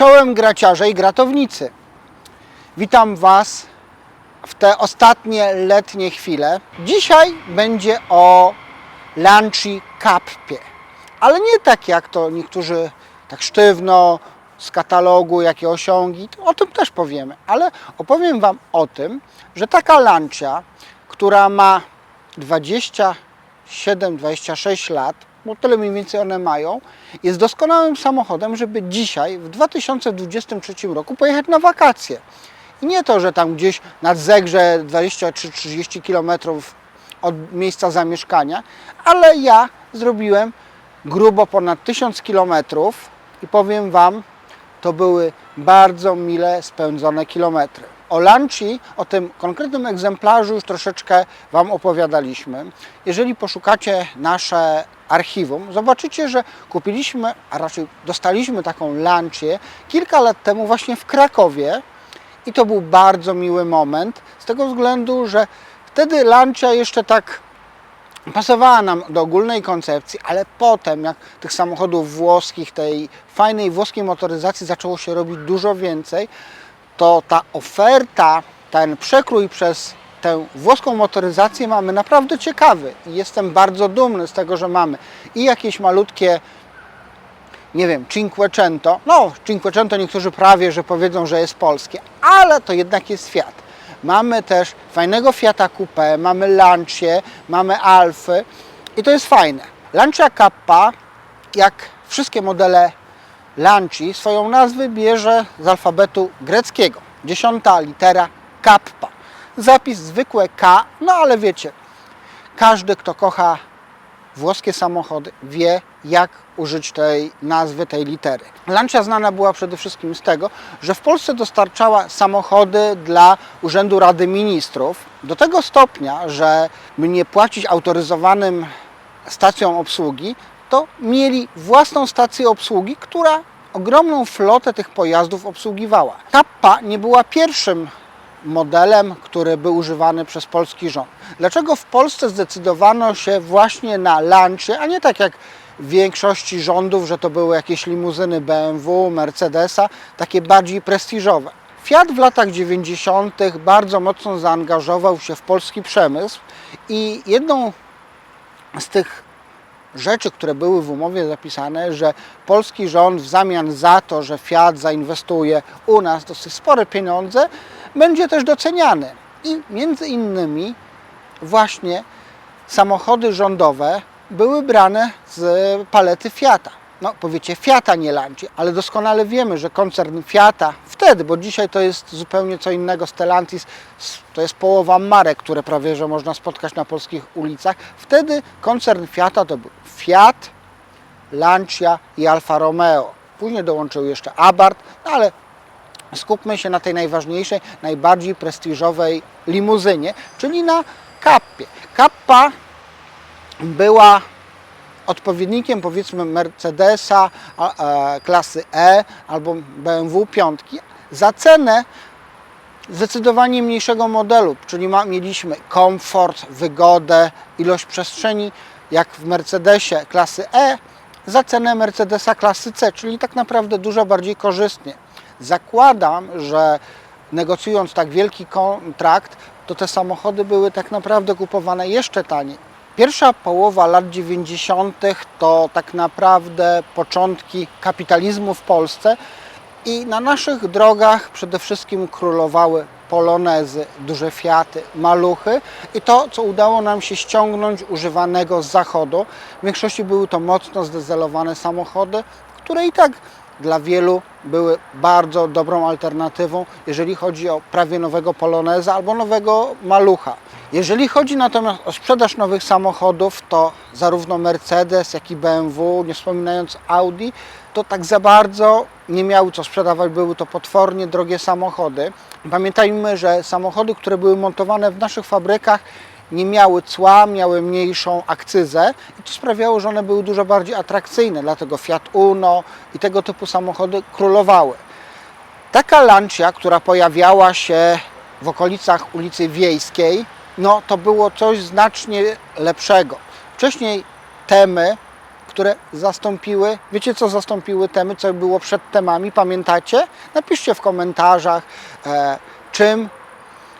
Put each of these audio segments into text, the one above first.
Czołem graciarze i gratownicy. Witam Was w te ostatnie letnie chwile. Dzisiaj będzie o Lanci Kappie, ale nie tak jak to niektórzy tak sztywno z katalogu, jakie osiągi, o tym też powiemy, ale opowiem Wam o tym, że taka Lancia, która ma 27-26 lat, bo tyle mniej więcej one mają, jest doskonałym samochodem, żeby dzisiaj, w 2023 roku, pojechać na wakacje. I nie to, że tam gdzieś nad Zegrze 20-30 km od miejsca zamieszkania, ale ja zrobiłem grubo ponad 1000 km i powiem Wam, to były bardzo mile spędzone kilometry. O Lanci, o tym konkretnym egzemplarzu już troszeczkę Wam opowiadaliśmy. Jeżeli poszukacie nasze archiwum, zobaczycie, że kupiliśmy, a raczej dostaliśmy taką Lancię kilka lat temu właśnie w Krakowie i to był bardzo miły moment, z tego względu, że wtedy Lancia jeszcze tak pasowała nam do ogólnej koncepcji, ale potem, jak tych samochodów włoskich, tej fajnej włoskiej motoryzacji zaczęło się robić dużo więcej, to ta oferta, ten przekrój przez tę włoską motoryzację mamy naprawdę ciekawy jestem bardzo dumny z tego, że mamy i jakieś malutkie nie wiem, Cinquecento. No, Cinquecento niektórzy prawie, że powiedzą, że jest polskie, ale to jednak jest Fiat. Mamy też fajnego Fiata Coupe, mamy Lancię, mamy Alfy i to jest fajne. Lancia Kappa, jak wszystkie modele Lanci, swoją nazwę bierze z alfabetu greckiego. Dziesiąta litera Kappa. Zapis zwykłe K, no ale wiecie, każdy, kto kocha włoskie samochody, wie jak użyć tej nazwy, tej litery. Lancia znana była przede wszystkim z tego, że w Polsce dostarczała samochody dla Urzędu Rady Ministrów do tego stopnia, że by nie płacić autoryzowanym stacjom obsługi, to mieli własną stację obsługi, która ogromną flotę tych pojazdów obsługiwała. Kappa nie była pierwszym modelem, który był używany przez polski rząd. Dlaczego w Polsce zdecydowano się właśnie na Lancia, a nie tak jak w większości rządów, że to były jakieś limuzyny BMW, Mercedesa, takie bardziej prestiżowe? Fiat w latach 90. bardzo mocno zaangażował się w polski przemysł i jedną z tych rzeczy, które były w umowie zapisane, że polski rząd w zamian za to, że Fiat zainwestuje u nas dosyć spore pieniądze, będzie też doceniany. I między innymi właśnie samochody rządowe były brane z palety Fiata. No powiecie Fiata, nie Lanci, ale doskonale wiemy, że koncern Fiata wtedy, bo dzisiaj to jest zupełnie co innego, Stellantis to jest połowa marek, które prawie że można spotkać na polskich ulicach. Wtedy koncern Fiata to był Fiat, Lancia i Alfa Romeo. Później dołączył jeszcze Abarth, no ale skupmy się na tej najważniejszej, najbardziej prestiżowej limuzynie, czyli na Kappie. Kappa była odpowiednikiem powiedzmy Mercedesa e, klasy E albo BMW 5 za cenę zdecydowanie mniejszego modelu, czyli ma, mieliśmy komfort, wygodę, ilość przestrzeni jak w Mercedesie klasy E za cenę Mercedesa klasy C, czyli tak naprawdę dużo bardziej korzystnie. Zakładam, że negocjując tak wielki kontrakt, to te samochody były tak naprawdę kupowane jeszcze taniej. Pierwsza połowa lat 90. to tak naprawdę początki kapitalizmu w Polsce i na naszych drogach przede wszystkim królowały polonezy, duże Fiaty, maluchy i to, co udało nam się ściągnąć używanego z zachodu. W większości były to mocno zdezelowane samochody, które i tak dla wielu były bardzo dobrą alternatywą, jeżeli chodzi o prawie nowego poloneza albo nowego malucha. Jeżeli chodzi natomiast o sprzedaż nowych samochodów, to zarówno Mercedes, jak i BMW, nie wspominając Audi, to tak za bardzo nie miały co sprzedawać, były to potwornie drogie samochody. Pamiętajmy, że samochody, które były montowane w naszych fabrykach, nie miały cła, miały mniejszą akcyzę i to sprawiało, że one były dużo bardziej atrakcyjne, dlatego Fiat Uno i tego typu samochody królowały. Taka Lancia, która pojawiała się w okolicach ulicy Wiejskiej, no to było coś znacznie lepszego. Wcześniej Temy które zastąpiły, wiecie co zastąpiły temy, co było przed temami, pamiętacie? Napiszcie w komentarzach, e, czym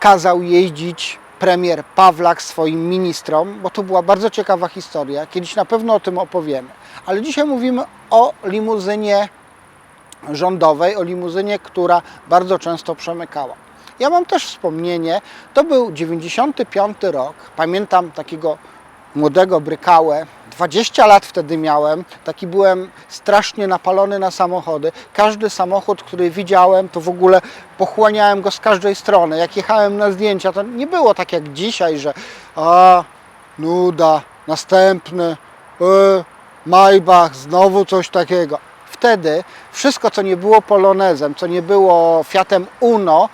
kazał jeździć premier Pawlak swoim ministrom, bo to była bardzo ciekawa historia. Kiedyś na pewno o tym opowiemy. Ale dzisiaj mówimy o limuzynie rządowej, o limuzynie, która bardzo często przemykała. Ja mam też wspomnienie, to był 95 rok, pamiętam takiego młodego brykałę, 20 lat wtedy miałem, taki byłem strasznie napalony na samochody. Każdy samochód, który widziałem, to w ogóle pochłaniałem go z każdej strony. Jak jechałem na zdjęcia, to nie było tak jak dzisiaj, że a, nuda, następny, e, Maybach, znowu coś takiego. Wtedy wszystko, co nie było Polonezem, co nie było Fiatem Uno,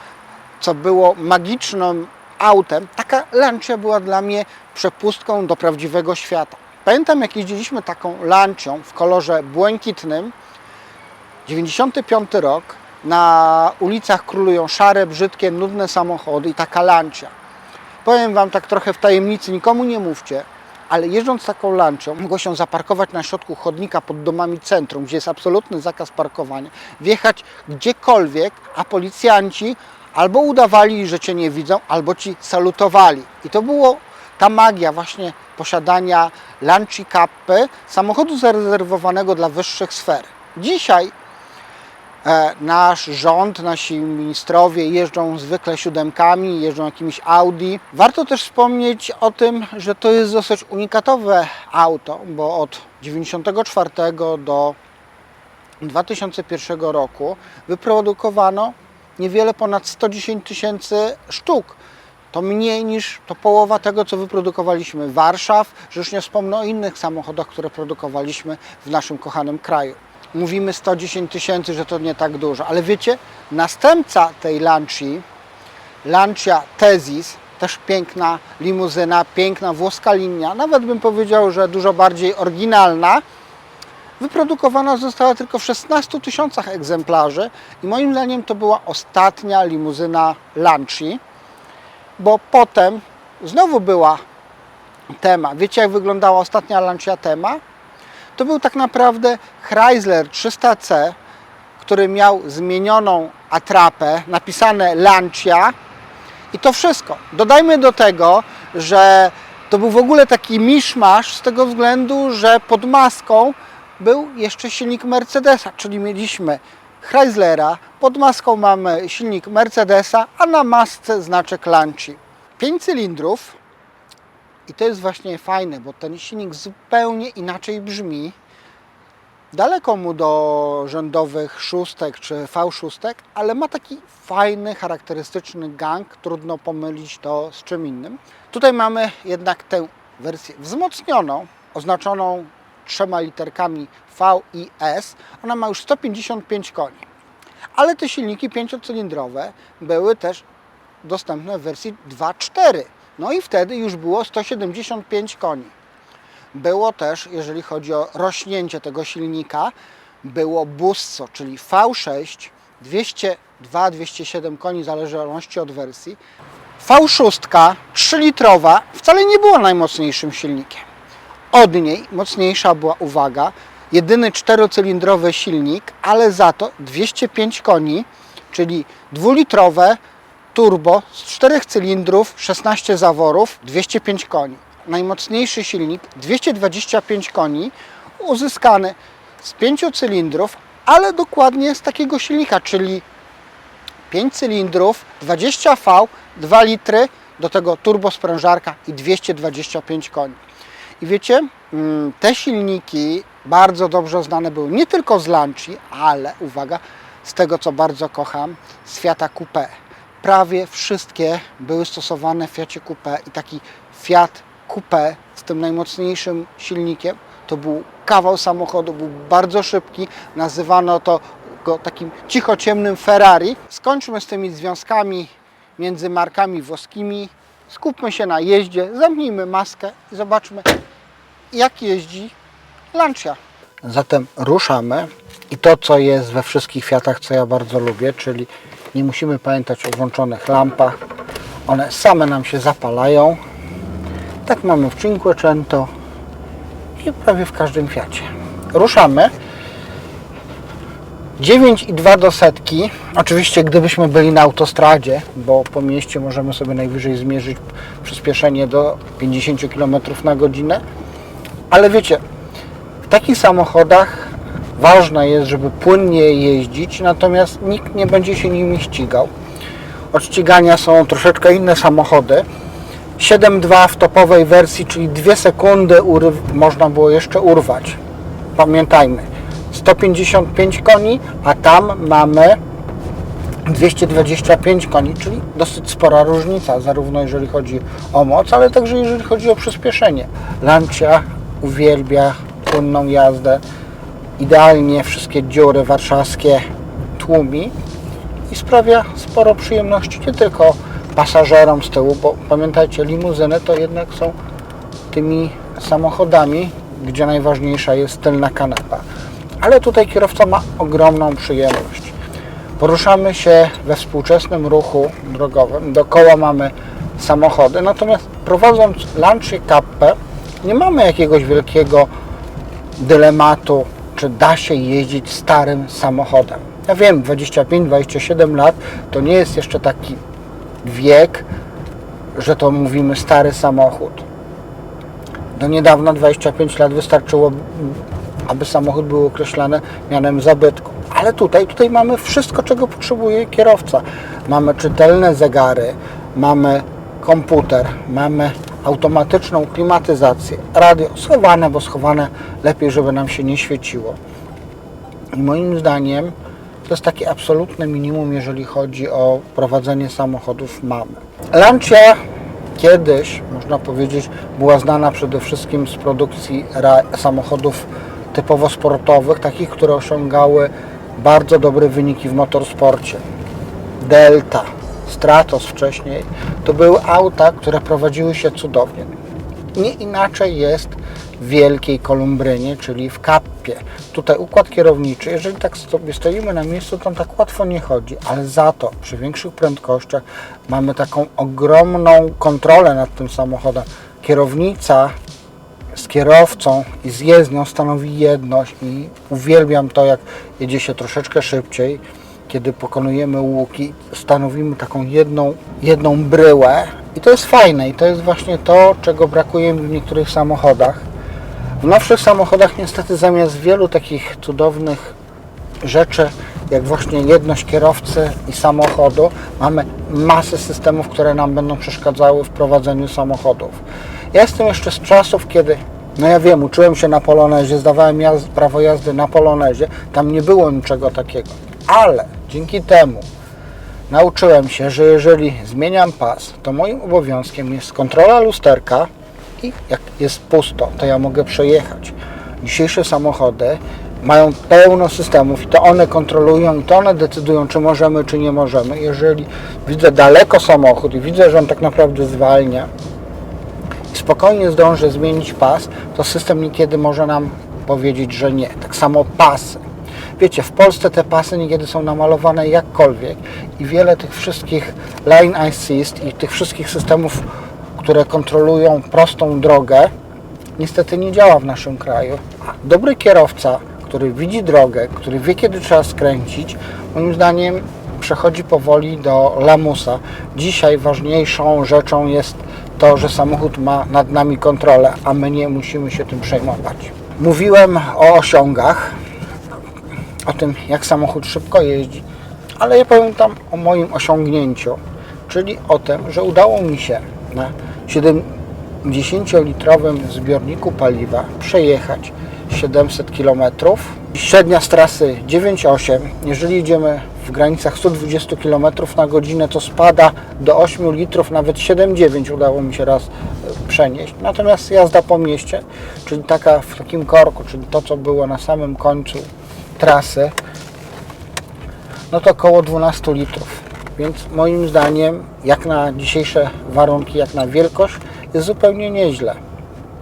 co było magicznym autem, taka Lancia była dla mnie przepustką do prawdziwego świata. Pamiętam, jak jeździliśmy taką Lancią w kolorze błękitnym, 95 rok, na ulicach królują szare, brzydkie, nudne samochody i taka Lancia. Powiem Wam tak trochę w tajemnicy, nikomu nie mówcie, ale jeżdżąc taką lancią, mogło się zaparkować na środku chodnika pod domami centrum, gdzie jest absolutny zakaz parkowania, wjechać gdziekolwiek, a policjanci albo udawali, że Cię nie widzą, albo Ci salutowali. I to było ta magia właśnie posiadania Lanci Cappy, samochodu zarezerwowanego dla wyższych sfer. Dzisiaj e, nasz rząd, nasi ministrowie jeżdżą zwykle siódemkami, jeżdżą jakimiś Audi. Warto też wspomnieć o tym, że to jest dosyć unikatowe auto, bo od 94 do 2001 roku wyprodukowano niewiele ponad 110 tysięcy sztuk. To mniej niż to połowa tego, co wyprodukowaliśmy w Warszaw, że już nie wspomnę o innych samochodach, które produkowaliśmy w naszym kochanym kraju. Mówimy 110 tysięcy, że to nie tak dużo, ale wiecie, następca tej Lanci, Lancia Tezis, też piękna limuzyna, piękna włoska linia, nawet bym powiedział, że dużo bardziej oryginalna, wyprodukowana została tylko w 16 tysiącach egzemplarzy i moim zdaniem to była ostatnia limuzyna Lanci, bo potem znowu była Tema. Wiecie jak wyglądała ostatnia Lancia Tema? To był tak naprawdę Chrysler 300C, który miał zmienioną atrapę, napisane Lancia i to wszystko. Dodajmy do tego, że to był w ogóle taki miszmasz z tego względu, że pod maską był jeszcze silnik Mercedesa, czyli mieliśmy Chryslera, pod maską mamy silnik Mercedesa, a na masce znaczek Lanci. 5 cylindrów i to jest właśnie fajne, bo ten silnik zupełnie inaczej brzmi. Daleko mu do rzędowych szóstek czy V6, ale ma taki fajny, charakterystyczny gang. Trudno pomylić to z czym innym. Tutaj mamy jednak tę wersję wzmocnioną, oznaczoną trzema literkami V i S. Ona ma już 155 koni. Ale te silniki pięciocylindrowe były też dostępne w wersji 2.4. No i wtedy już było 175 koni. Było też, jeżeli chodzi o rośnięcie tego silnika, było Busso, czyli V6, 202-207 koni, w zależności od wersji. V6, 3-litrowa, wcale nie była najmocniejszym silnikiem. Od niej mocniejsza była, uwaga, jedyny czterocylindrowy silnik, ale za to 205 koni, czyli dwulitrowe turbo z 4 cylindrów, 16 zaworów, 205 koni. Najmocniejszy silnik 225 koni, uzyskany z 5 cylindrów, ale dokładnie z takiego silnika, czyli 5 cylindrów, 20V, 2 litry, do tego turbo sprężarka i 225 koni. I wiecie, mm, te silniki bardzo dobrze znane były nie tylko z Lanci, ale uwaga, z tego co bardzo kocham, z Fiata Coupé. Prawie wszystkie były stosowane w Fiacie Coupé i taki Fiat Coupé z tym najmocniejszym silnikiem to był kawał samochodu, był bardzo szybki, nazywano to go takim cichociemnym Ferrari. Skończmy z tymi związkami między markami włoskimi, skupmy się na jeździe, zamknijmy maskę i zobaczmy jak jeździ Lancia. Zatem ruszamy i to co jest we wszystkich Fiatach, co ja bardzo lubię, czyli nie musimy pamiętać o włączonych lampach, one same nam się zapalają. Tak mamy w Cinquecento i prawie w każdym Fiacie. Ruszamy. 9,2 do setki. Oczywiście gdybyśmy byli na autostradzie, bo po mieście możemy sobie najwyżej zmierzyć przyspieszenie do 50 km na godzinę. Ale wiecie, w takich samochodach ważne jest, żeby płynnie jeździć, natomiast nikt nie będzie się nimi ścigał. Od ścigania są troszeczkę inne samochody. 7.2 w topowej wersji, czyli 2 sekundy można było jeszcze urwać. Pamiętajmy, 155 koni, a tam mamy 225 koni, czyli dosyć spora różnica, zarówno jeżeli chodzi o moc, ale także jeżeli chodzi o przyspieszenie. Lancia uwielbia płynną jazdę, idealnie wszystkie dziury warszawskie tłumi i sprawia sporo przyjemności nie tylko pasażerom z tyłu, bo pamiętajcie, limuzyny to jednak są tymi samochodami, gdzie najważniejsza jest tylna kanapa. Ale tutaj kierowca ma ogromną przyjemność. Poruszamy się we współczesnym ruchu drogowym. Dookoła mamy samochody, natomiast prowadząc Lancia Cappę nie mamy jakiegoś wielkiego dylematu, czy da się jeździć starym samochodem. Ja wiem, 25-27 lat to nie jest jeszcze taki wiek, że to mówimy stary samochód. Do niedawna 25 lat wystarczyło, aby samochód był określany mianem zabytku. Ale tutaj, tutaj mamy wszystko, czego potrzebuje kierowca. Mamy czytelne zegary, mamy komputer, mamy automatyczną klimatyzację, radio schowane, bo schowane lepiej, żeby nam się nie świeciło. I moim zdaniem to jest takie absolutne minimum, jeżeli chodzi o prowadzenie samochodów mamy. Lancia kiedyś, można powiedzieć, była znana przede wszystkim z produkcji samochodów typowo sportowych, takich, które osiągały bardzo dobre wyniki w motorsporcie. Delta, Stratos wcześniej, to były auta, które prowadziły się cudownie. Nie inaczej jest w Wielkiej Kolumbrynie, czyli w Kappie. Tutaj układ kierowniczy, jeżeli tak sobie stoimy na miejscu, to tak łatwo nie chodzi, ale za to przy większych prędkościach mamy taką ogromną kontrolę nad tym samochodem. Kierownica z kierowcą i z jezdnią stanowi jedność i uwielbiam to, jak jedzie się troszeczkę szybciej, kiedy pokonujemy łuki, stanowimy taką jedną, jedną bryłę i to jest fajne i to jest właśnie to, czego brakuje mi w niektórych samochodach. W nowszych samochodach niestety zamiast wielu takich cudownych rzeczy, jak właśnie jedność kierowcy i samochodu, mamy masę systemów, które nam będą przeszkadzały w prowadzeniu samochodów. Ja jestem jeszcze z czasów, kiedy, no ja wiem, uczyłem się na Polonezie, zdawałem jazd, prawo jazdy na Polonezie, tam nie było niczego takiego, ale dzięki temu nauczyłem się, że jeżeli zmieniam pas, to moim obowiązkiem jest kontrola lusterka i jak jest pusto, to ja mogę przejechać. Dzisiejsze samochody mają pełno systemów i to one kontrolują i to one decydują, czy możemy, czy nie możemy. Jeżeli widzę daleko samochód i widzę, że on tak naprawdę zwalnia i spokojnie zdążę zmienić pas, to system niekiedy może nam powiedzieć, że nie. Tak samo pasy. Wiecie, w Polsce te pasy niekiedy są namalowane jakkolwiek i wiele tych wszystkich line assist i tych wszystkich systemów, które kontrolują prostą drogę, niestety nie działa w naszym kraju. Dobry kierowca, który widzi drogę, który wie kiedy trzeba skręcić, moim zdaniem przechodzi powoli do lamusa. Dzisiaj ważniejszą rzeczą jest to, że samochód ma nad nami kontrolę, a my nie musimy się tym przejmować. Mówiłem o osiągach, o tym, jak samochód szybko jeździ, ale ja powiem tam o moim osiągnięciu, czyli o tym, że udało mi się na 70-litrowym zbiorniku paliwa przejechać 700 km. Średnia z trasy 9,8. Jeżeli jedziemy w granicach 120 km na godzinę, to spada do 8 litrów, nawet 7,9 udało mi się raz e, przenieść. Natomiast jazda po mieście, czyli taka w takim korku, czyli to, co było na samym końcu trasy, no to około 12 litrów. Więc moim zdaniem, jak na dzisiejsze warunki, jak na wielkość, jest zupełnie nieźle.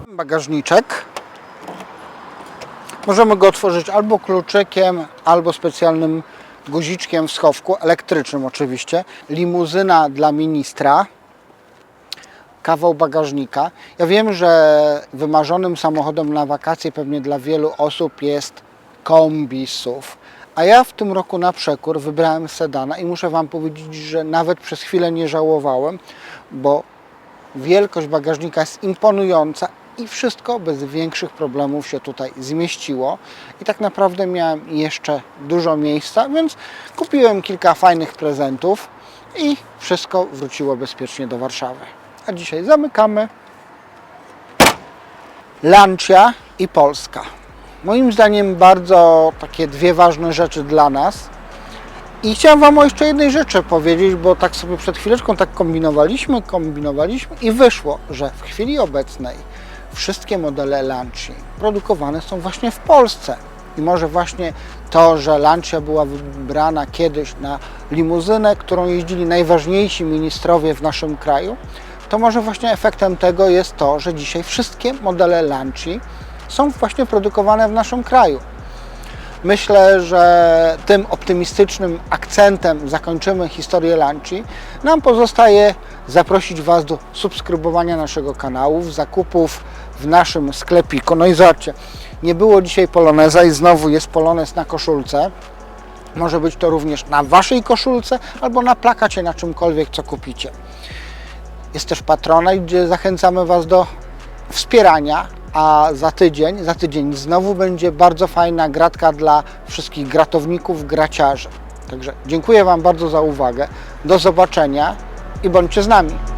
Bagażniczek. Możemy go otworzyć albo kluczykiem, albo specjalnym guziczkiem w schowku, elektrycznym oczywiście. Limuzyna dla ministra. kawał bagażnika. Ja wiem, że wymarzonym samochodem na wakacje pewnie dla wielu osób jest kombi SUV. A ja w tym roku na przekór wybrałem sedana i muszę Wam powiedzieć, że nawet przez chwilę nie żałowałem, bo wielkość bagażnika jest imponująca i wszystko bez większych problemów się tutaj zmieściło. I tak naprawdę miałem jeszcze dużo miejsca, więc kupiłem kilka fajnych prezentów i wszystko wróciło bezpiecznie do Warszawy. A dzisiaj zamykamy. Lancia i Polska. Moim zdaniem bardzo takie dwie ważne rzeczy dla nas. I chciałem Wam o jeszcze jednej rzeczy powiedzieć, bo tak sobie przed chwileczką tak kombinowaliśmy, kombinowaliśmy i wyszło, że w chwili obecnej wszystkie modele Lanci produkowane są właśnie w Polsce. I może właśnie to, że Lancia była wybrana kiedyś na limuzynę, którą jeździli najważniejsi ministrowie w naszym kraju, to może właśnie efektem tego jest to, że dzisiaj wszystkie modele Lanci są właśnie produkowane w naszym kraju. Myślę, że tym optymistycznym akcentem zakończymy historię Lanci. Nam pozostaje zaprosić Was do subskrybowania naszego kanału, zakupów w naszym sklepiku. No i zobaczcie, nie było dzisiaj poloneza i znowu jest polonez na koszulce. Może być to również na Waszej koszulce albo na plakacie, na czymkolwiek, co kupicie. Jest też Patronite, gdzie zachęcamy Was do wspierania, a za tydzień, za tydzień znowu będzie bardzo fajna gratka dla wszystkich gratowników, graciarzy. Także dziękuję Wam bardzo za uwagę. Do zobaczenia i bądźcie z nami.